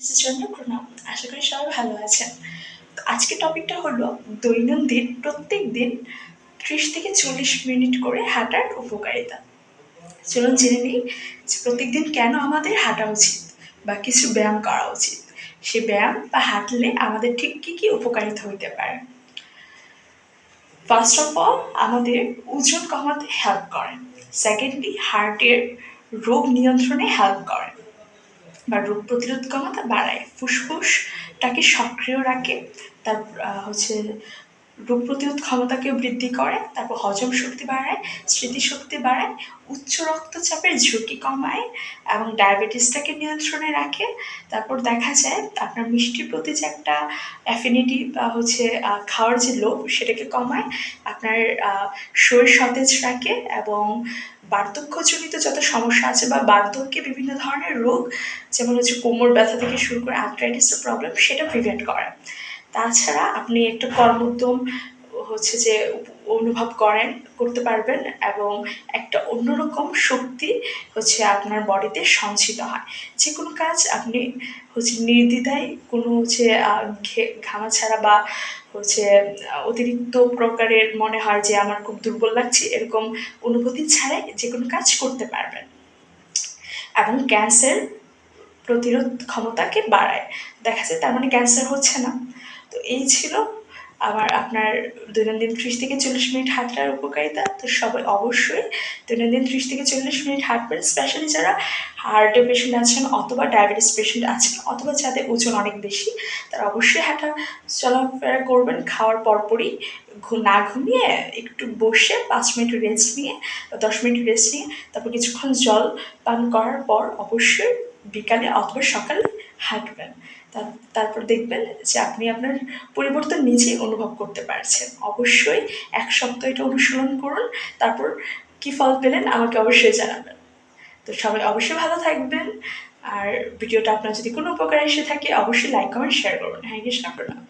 আশা করি সবাই ভালো আছেন। আজকে টপিকটা হলো দৈনন্দিন প্রত্যেক দিন ত্রিশ থেকে চল্লিশ মিনিট করে হাঁটার উপকারিতা। চলুন জেনে নিই যে প্রত্যেকদিন কেন আমাদের হাঁটা উচিত বা কিছু ব্যায়াম করা উচিত। সে ব্যায়াম বা হাঁটলে আমাদের ঠিক কী কী উপকারিতা হইতে পারে? ফার্স্ট অফ অল আমাদের ওজন কমাতে হেল্প করে। সেকেন্ডলি হার্টের রোগ নিয়ন্ত্রণে হেল্প করে। বা রোগ প্রতিরোধ ক্ষমতা বাড়ায়। ফুসফুসটাকে সক্রিয় রাখে। তার হচ্ছে রোগ প্রতিরোধ ক্ষমতাকে বৃদ্ধি করে, তারপর হজম শক্তি বাড়ায়, স্মৃতিশক্তি বাড়ায়, উচ্চ রক্তচাপের ঝুঁকি কমায় এবং ডায়াবেটিসটাকে নিয়ন্ত্রণে রাখে। তারপর দেখা যায় আপনার মিষ্টির প্রতি যে একটা অ্যাফিনিটি বা হচ্ছে খাওয়ার যে লোভ সেটাকে কমায়, আপনার শরীর সতেজ রাখে এবং বার্ধক্যজনিত যত সমস্যা আছে বা বার্ধক্যে বিভিন্ন ধরনের রোগ, যেমন হচ্ছে কোমর ব্যথা থেকে শুরু করে আর্থ্রাইটিসের প্রবলেম সেটা প্রিভেন্ট করে। তাছাড়া আপনি একটা কর্মোদ্যম হচ্ছে যে অনুভব করেন, করতে পারবেন এবং একটা অন্যরকম শক্তি হচ্ছে আপনার বডিতে সঞ্চিত হয়। যে কোনো কাজ আপনি হচ্ছে নির্দ্বিধায় কোনো হচ্ছে ঘামা ছাড়া বা হচ্ছে, অতিরিক্ত প্রকারের মনে হয় যে আমার খুব দুর্বল লাগছে, এরকম অনুভূতি ছাড়াই যে কোনো কাজ করতে পারবেন। এবং ক্যান্সার প্রতিরোধ ক্ষমতাকে বাড়ায়। দেখা যায় তার মানে ক্যান্সার হচ্ছে না। তো এই ছিল আমার আপনার দৈনন্দিন ত্রিশ থেকে চল্লিশ মিনিট হাঁটার উপকারিতা। তো সবাই অবশ্যই দৈনন্দিন ত্রিশ থেকে চল্লিশ মিনিট হাঁটবেন, স্পেশালি যারা হার্টের পেশেন্ট আছেন অথবা ডায়াবেটিস পেশেন্ট আছেন অথবা যাদের ওজন অনেক বেশি, তারা অবশ্যই হাঁটা চলাফেরা করবেন। খাওয়ার পরপরই না ঘুমিয়ে একটু বসে পাঁচ মিনিট রেস্ট নিয়ে বা দশ মিনিট রেস্ট নিয়ে তারপর কিছুক্ষণ জল পান করার পর অবশ্যই বিকালে অথবা সকালে হাঁটবেন। তারপর দেখবেন যে আপনি আপনার পরিবর্তন নিজেই অনুভব করতে পারছেন। অবশ্যই এক সপ্তাহ এটা অনুশীলন করুন, তারপর কী ফল পেলেন আমাকে অবশ্যই জানাবেন। তো সবাই অবশ্যই ভালো থাকবেন। আর ভিডিওটা আপনার যদি কোনো উপকার এসে থাকে, অবশ্যই লাইক কমেন্ট শেয়ার করবেন। হ্যাঁ কৃষ্ণ প্রণাম